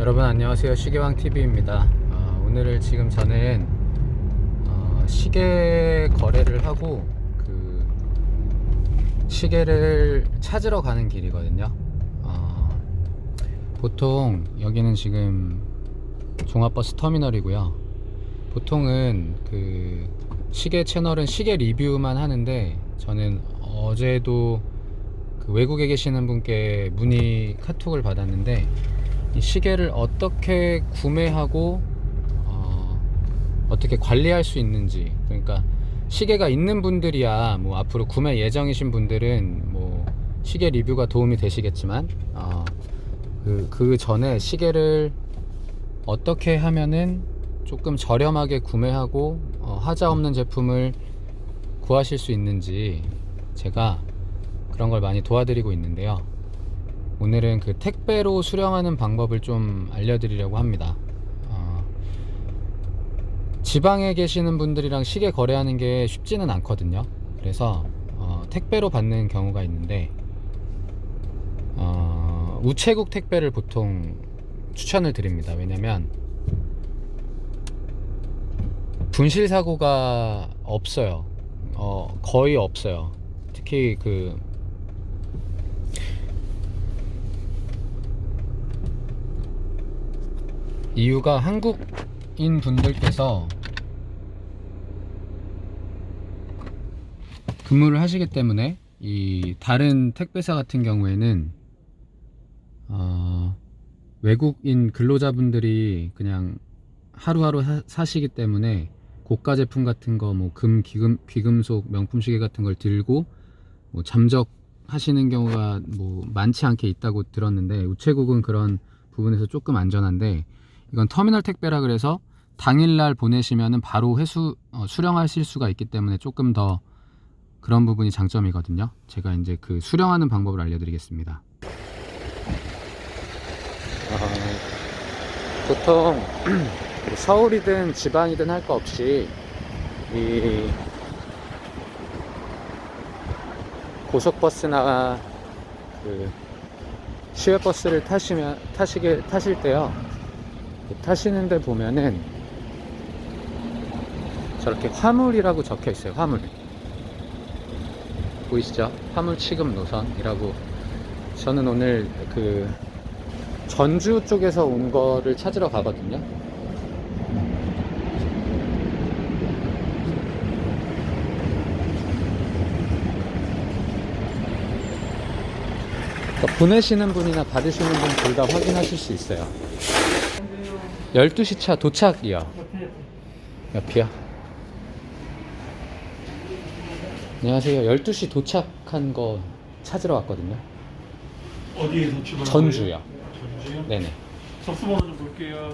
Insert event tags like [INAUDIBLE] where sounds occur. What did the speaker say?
여러분 안녕하세요 시계왕 TV입니다. 어, 오늘을 지금 저는 어, 시계 거래를 하고 그 시계를 찾으러 가는 길이거든요. 어, 보통 여기는 지금 종합버스 터미널이고요. 보통은 그 시계 채널은 시계 리뷰만 하는데 저는 어제도 그 외국에 계시는 분께 문의 카톡을 받았는데 이 시계를 어떻게 구매하고 어, 어떻게 관리할 수 있는지 그러니까 시계가 있는 분들이야 뭐 앞으로 구매 예정이신 분들은 뭐 시계 리뷰가 도움이 되시겠지만 어, 그, 그 전에 시계를 어떻게 하면은 조금 저렴하게 구매하고 어, 하자 없는 제품을 구하실 수 있는지 제가 그런 걸 많이 도와드리고 있는데요. 오늘은 그 택배로 수령하는 방법을 좀 알려드리려고 합니다. 어, 지방에 계시는 분들이랑 시계 거래하는 게 쉽지는 않거든요. 그래서 어, 택배로 받는 경우가 있는데 어, 우체국 택배를 보통 추천을 드립니다. 왜냐면 분실 사고가 없어요. 어, 거의 없어요. 특히 그 이유가 한국인 분들께서 근무를 하시기 때문에 이 다른 택배사 같은 경우에는 어, 외국인 근로자분들이 그냥 하루하루 사, 사시기 때문에 고가 제품 같은 거 뭐 금, 귀금, 귀금속 명품 시계 같은 걸 들고 뭐 잠적 하시는 경우가 뭐 많지 않게 있다고 들었는데 우체국은 그런 부분에서 조금 안전한데 이건 터미널 택배라 그래서 당일날 보내시면은 바로 회수 어, 수령하실 수가 있기 때문에 조금 더 그런 부분이 장점이거든요. 제가 이제 그 수령하는 방법을 알려드리겠습니다. 보통 [CLEARS THROAT] 서울이든 지방이든 할 거 없이 이 고속버스나 그 시외버스를 타시면 타시게 타실 때요. 타시는데 보면은 저렇게 화물이라고 적혀 있어요. 화물 보이시죠? 화물 취급 노선이라고. 저는 오늘 그 전주 쪽에서 온 거를 찾으러 가거든요. 그러니까 보내시는 분이나 받으시는 분 둘 다 확인하실 수 있어요. 12시 차 도착이요. 옆이요. 안녕하세요. 12시 도착한 거 찾으러 왔거든요. 어디에서 출발? 전주요. 전주요? 네네. 접수번호 좀 볼게요.